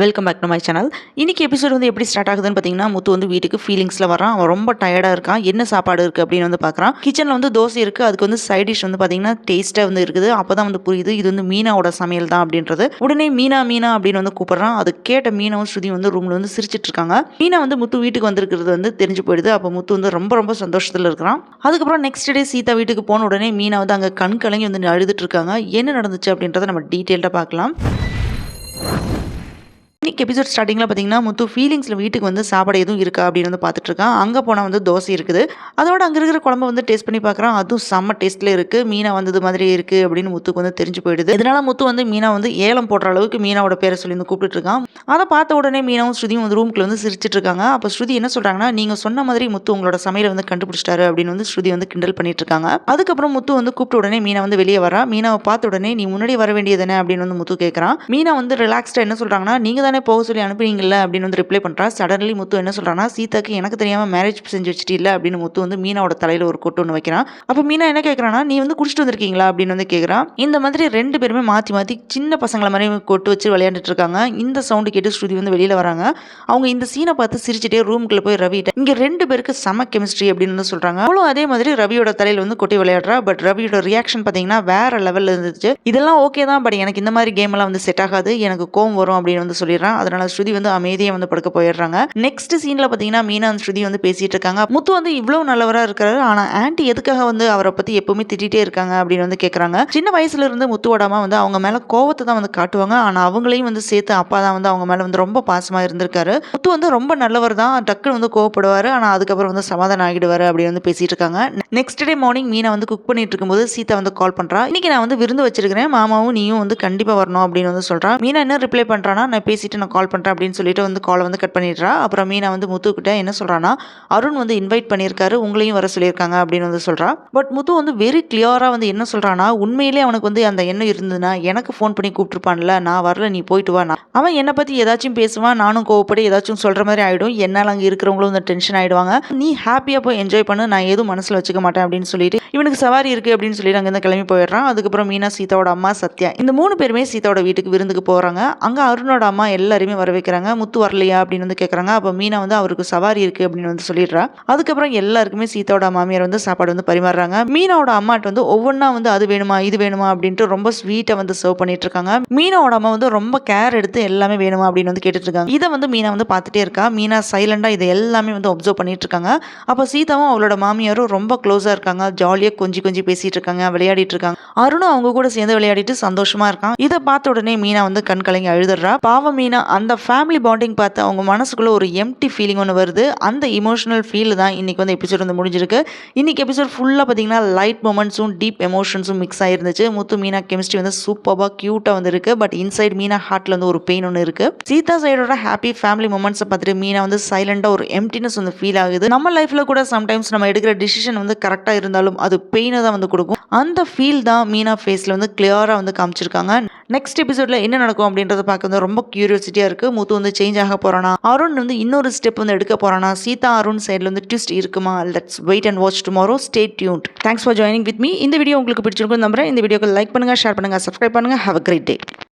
Welcome back to my channel இன்றைக்கி episode வந்து எப்படி ஸ்டார்ட் ஆகுதுன்னு பார்த்தீங்கன்னா முத்து வந்து வீட்டுக்கு ஃபீலிங்ஸில் வரான் அவன் ரொம்ப டயர்டாக இருக்கான். என்ன சாப்பாடு இருக்குது அப்படின்னு வந்து பார்க்குறான் கிச்சனில் வந்து தோசை இருக்குது அதுக்கு வந்து சைட் டிஷ் வந்து பார்த்தீங்கன்னா டேஸ்ட்டாக வந்து இருக்குது. அப்போ தான் வந்து புரியுது இது வந்து மீனாவோட சமையல் தான் அப்படின்றது. உடனே மீனா மீனா அப்படின்னு வந்து கூப்பிட்றான். அது கேட்ட மீனவும் ஸ்ருதி வந்து ரூமில் வந்து சிரிச்சிட்டு இருக்காங்க. மீனா வந்து முத்து வீட்டுக்கு வந்திருக்கிறது வந்து தெரிஞ்சு போயிடுது. அப்போ முத்து வந்து ரொம்ப ரொம்ப சந்தோஷத்தில் இருக்கிறான். அதுக்கப்புறம் நெக்ஸ்ட் டே சீதா வீட்டுக்கு போன உடனே மீனா வந்து அங்கே கண் கலங்கி வந்து அழுதுட்டு இருக்காங்க. என்ன நடந்துச்சு அப்படின்றத நம்ம டீட்டெயில்டாக பார்க்கலாம். இன்னைக்கு எபிசோட் ஸ்டார்டிங்கில் பார்த்தீங்கன்னா முத்து ஃபீலிங்ஸில் வீட்டுக்கு வந்து சாப்பாடு எதுவும் இருக்கா அப்படின்னு வந்து பார்த்துட்டு இருக்கான். அங்கே போனால் வந்து தோசை இருக்குது. அதோட அங்கே இருக்கிற குழம்பு வந்து டேஸ்ட் பண்ணி பார்க்குறான் அதுவும் செம்ம டேஸ்ட்டில் இருக்குது மீனா வந்தது மாதிரி இருக்குது அப்படின்னு முத்துக்கு வந்து தெரிஞ்சு போயிடுது. இதனால முத்து வந்து மீனா வந்து ஏலம் போடுற அளவுக்கு மீனாவோட பேரை சொல்லி வந்து கூப்பிட்டு இருக்கான். அதை பார்த்த உடனே மீனாவும் ஸ்ருதியும் வந்து ரூம்குள்ள வந்து சிரிச்சிட்டு இருக்காங்க. அப்போ ஸ்ருதி என்ன சொல்கிறாங்கன்னா நீங்கள் சொன்ன மாதிரி முத்து உங்களோட சமையலை வந்து கண்டுபிடிச்சிட்டாரு அப்படின்னு வந்து ஸ்ருதி வந்து கிண்டல் பண்ணிட்டு இருக்காங்க. அதுக்கப்புறம் முத்து வந்து கூப்பிட்ட உடனே மீனா வந்து வெளியே வரா. மீனாவை பார்த்த உடனே நீ முன்னாடி வர வேண்டியதுனே அப்படின்னு வந்து முத்து கேட்குறான் மீனா வந்து ரிலாக்ஸ்டாக என்ன சொல்கிறாங்கன்னா நீங்கள் தானே போக சொல்லி அனுப்புறீங்கல்ல அப்படின்னு வந்து ரிப்ளை பண்ணுறா சடன்லி முத்து என்ன சொல்கிறான்னா சீதாக்கு எனக்கு தெரியாமல் மேரேஜ் செஞ்சு வச்சுட்டு இல்லை அப்படின்னு முத்து வந்து மீனாவோட தலையில் ஒரு கொட்டு ஒன்று வைக்கிறான். அப்போ மீனா என்ன கேட்குறான்னா நீ வந்து குடிச்சிட்டு வந்திருக்கீங்களா? அப்படின்னு வந்து கேட்குறான் இந்த மாதிரி ரெண்டு பேருமே மாற்றி மாற்றி சின்ன பசங்களை மாதிரி கொட்டு வச்சு விளையாண்டுட்டு இருக்காங்க. இந்த சவுண்டு கேட்டு ஸ்ருதி வந்து வெளியில் வராங்க. அவங்க இந்த சீனை பார்த்து சிரிச்சிட்டே ரூம்குள்ளே போய் ரவிட்ட இங்கே ரெண்டு பேருக்கு செம கெமிஸ்ட்ரி அப்படின்னு வந்து சொல்கிறாங்க அவளும் அதே மாதிரி ரவியோட தலையில் வந்து கொட்டி விளையாடுறா. பட் ரவியோட ரியாக்ஷன் பார்த்தீங்கன்னா வேற லெவலில் இருந்துச்சு. இதெல்லாம் ஓகே தான் பட் எனக்கு இந்த மாதிரி கேம் எல்லாம் வந்து செட் ஆகாது. எனக்கு கோவம் வரும் அப்படின்னு வந்து சொல்லிடுறான் அதனால ஸ்ருதி வந்து அமைதியை வந்து படுக்க போயிடுறாங்க. நெக்ஸ்ட் சீனில் பார்த்தீங்கன்னா மீனா அந்த ஸ்ருதி வந்து பேசிட்டு இருக்காங்க. முத்து வந்து இவ்வளோ நல்லவராக இருக்கிறாரு ஆனால் ஆன்ட்டி எதுக்காக வந்து அவரை பற்றி எப்பவுமே திட்டிகிட்டே இருக்காங்க அப்படின்னு வந்து கேட்குறாங்க சின்ன வயசுல இருந்து முத்துவோட அம்மா வந்து அவங்க மேலே கோவத்தை தான் வந்து காட்டுவாங்க. ஆனால் அவங்களையும் வந்து சேர்த்து அப்பா தான் வந்து அவங்க மேலே வந்து ரொம்ப பாசமாக இருந்திருக்காரு. முத்து வந்து ரொம்ப நல்லவர் தான். டக்குன்னு வந்து கோவப்படுவார். ஆனால் அதுக்கப்புறம் வந்து சமாதானம் ஆகிடுவார் அப்படின்னு வந்து பேசிட்டு இருக்காங்க. நெக்ஸ்ட் டே மார்னிங் மீனா வந்து குக் பண்ணிட்டு இருக்கும்போது சீதா வந்து கால் பண்ணுறா இன்னைக்கு நான் வந்து விருந்து வச்சிருக்கிறேன். மாமாவும் நீயும் வந்து கண்டிப்பாக வரணும் அப்படின்னு வந்து சொல்கிறா மீனா என்ன ரிப்ளை பண்ணுறான்னா நான் பேசிட்டு நான் கால் பண்ணுறேன் அப்படின்னு சொல்லிட்டு வந்து காலை வந்து கட் பண்ணிடுறா. அப்புறம் மீனா வந்து முத்துக்கிட்ட என்ன சொல்கிறான்னா அருண் வந்து இன்வைட் பண்ணியிருக்காரு உங்களையும் வர சொல்லியிருக்காங்க அப்படின்னு வந்து சொல்கிறா பட் முத்து வந்து வெரி கிளியராக வந்து என்ன சொல்கிறான்னா உண்மையிலே அவனுக்கு வந்து அந்த எண்ணம் இருந்ததுன்னா எனக்கு ஃபோன் பண்ணி கூப்பிட்டுருப்பான்ல நான் வரல நீ போயிட்டு வா நான். அவன் என்னை பற்றி ஏதாச்சும் பேசுவான் நானும் கோவப்படி ஏதாச்சும் சொல்கிற மாதிரி ஆகிடும் என்னால் அங்கே இருக்கிறவங்களும் வந்து டென்ஷன் ஆகிடுவாங்க நீ ஹாப்பியாக போய் என்ஜாய் பண்ணு நான் எதுவும் மனசில் வச்சுக்க மாட்டேன் அப்படின்னு சொல்லிட்டு இவனுக்கு சவாரி இருக்குது அப்படின்னு சொல்லிட்டு அங்கேருந்து கிளம்பி போயிடுறான் அதுக்கப்புறம் மீனா சீதாவோட அம்மா சத்யா. இந்த மூணு பேருமே சீதாவோட வீட்டுக்கு விருந்துக்கு போகிறாங்க அங்கே அருணோட அம்மா எல்லாருமே வர வைக்கிறாங்க முத்து வரலையா அப்படின்னு வந்து கேட்குறாங்க அப்போ மீனா வந்து அவருக்கு சவாரி இருக்குது அப்படின்னு வந்து சொல்லிடுறா. அதுக்கப்புறம் எல்லாருக்குமே சீதாவோட மாமியார் வந்து சாப்பாடு வந்து பரிமாறுறாங்க. மீனாவோட அம்மாட்ட வந்து ஒவ்வொன்றா வந்து அது வேணுமா இது வேணுமா அப்படின்ட்டு ரொம்ப ஸ்வீட்டாக வந்து சர்வ் பண்ணிட்டு இருக்காங்க. மீனாவோட அம்மா வந்து ரொம்ப கேர் எடுத்து எல்லாமே வேணுமா அப்படின்னு வந்து கேட்டுட்டு இருக்காங்க. இதை வந்து மீனா வந்து பார்த்துட்டே இருக்கா. மீனா சைலண்டாக இதை எல்லாமே வந்து அப்சர்வ் பண்ணிட்டு இருக்காங்க. அப்போ சீதாவும் அவளோட மாமியாரும் ரொம்ப க்ளோஸாக இருக்காங்க. ஜாலியாக கொஞ்சி கொஞ்சி பேசிட்டு இருக்காங்க விளையாடிட்டு இருக்காங்க அருணும் அவங்க கூட சேர்ந்து விளையாடிட்டு சந்தோஷமா இருக்கான். இதை பார்த்த உடனே மீனா வந்து கண் கலங்கி அழுதுறா. பாவம் மீனா அந்த ஃபேமிலி பாண்டிங் பார்த்து அவங்க மனசுக்குள்ள ஒரு எம்டி ஃபீலிங் ஒன்று வருது. அந்த இமோஷனல் ஃபீல் தான் இன்னைக்கு வந்து எபிசோட் வந்து முடிஞ்சிருக்கு. இன்னைக்கு எபிசோட் ஃபுல்லாக பார்த்தீங்கன்னா லைட் மூமெண்ட்ஸும் டீப் எமோஷன்ஸும் மிக்ஸ் ஆயிருந்துச்சு. முத்து மீனா கெமிஸ்ட்ரி வந்து சூப்பராக க்யூட்டாக வந்து இருக்கு பட் இன்சைட் மீனா ஹார்ட்ல வந்து ஒரு பெயின் ஒன்று இருக்கு. சீதா சைடோட ஹாப்பி ஃபேமிலி மூமெண்ட்ஸை பார்த்துட்டு மீனா வந்து சைலண்டாக ஒரு எம்டினஸ் வந்து ஃபீல் ஆகுது. நம்ம லைஃப்ல கூட சம்டைம்ஸ் நம்ம எடுக்கிற டிசிஷன் வந்து கரெக்டாக இருந்தாலும் அது பெயினை தான் வந்து கொடுக்கும். அந்த ஃபீல் தான் மீனா ஃபேஸில் வந்து கிளியராக வந்து காமிச்சிருக்காங்க. நெக்ஸ்ட் எபிசோடில் என்ன நடக்கும் அப்படின்றத பார்க்க வந்து ரொம்ப கியூரியாசிட்டியாக இருக்கு. முத்து வந்து சேஞ்ச் ஆக போறானா? அருண் வந்து இன்னொரு ஸ்டெப் வந்து எடுக்க போறானா? சீதா அருண் சைடில் வந்து ட்விஸ்ட் இருக்குமா? Let's wait and watch tomorrow stay tuned thanks for joining with me இந்த வீடியோ உங்களுக்கு பிடிச்சிருக்கும் நம்புறேன். இந்த வீடியோக்கு லைக் பண்ணுங்க ஷேர் பண்ணுங்க சப்ஸ்கிரைப் பண்ணுங்க. Have a great day